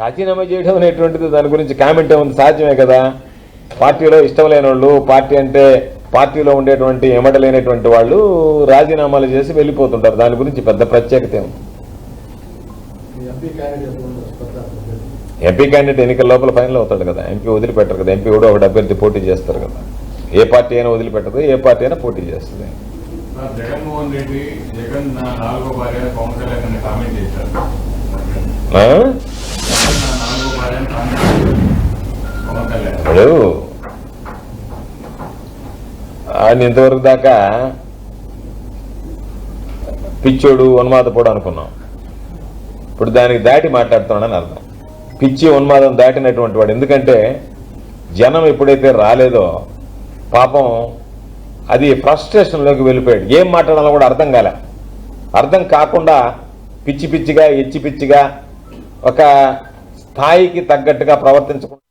రాజీనామా చేయడం అనేటువంటిది దాని గురించి కామెంట్ ఏముంది? సాధ్యమే కదా? పార్టీలో ఇష్టం లేని వాళ్ళు పార్టీ అంటే పార్టీలో ఉండేటువంటి ఎమటలేనటువంటి వాళ్ళు రాజీనామాలు చేసి వెళ్ళిపోతుంటారు. దాని గురించి పెద్ద ప్రత్యేకత ఏముంది? ఎంపీ క్యాండిడేట్ ఎన్నికల లోపల ఫైనల్ అవుతాడు కదా. ఎంపీ వదిలిపెట్టరు కదా. ఎంపీ కూడా ఒక అభ్యర్థి పోటీ చేస్తారు కదా. ఏ పార్టీ అయినా వదిలిపెట్టదు ఏ పార్టీ అయినా పోటీ చేస్తుంది. సార్, జగన్మోహన్ రెడ్డి జగన్ నాలుగో భార్య పవన్ కళ్యాణ్ అని కామెంట్ చేశారు. ఇప్పుడు ఆయన ఇంతవరకు దాకా పిచ్చోడు ఉన్మాదపోడు అనుకున్నాం. ఇప్పుడు దానికి దాటి మాట్లాడుతున్నాడని అర్థం. పిచ్చి ఉన్మాదం దాటినటువంటి వాడు. ఎందుకంటే జనం ఎప్పుడైతే రాలేదో పాపం అది ఫ్రస్ట్రేషన్లోకి వెళ్ళిపోయాడు. ఏం మాట్లాడాలో కూడా అర్థం కాలే. అర్థం కాకుండా పిచ్చి పిచ్చిగా ఎచ్చి పిచ్చిగా ఒక స్థాయికి తగ్గట్టుగా ప్రవర్తించకుండా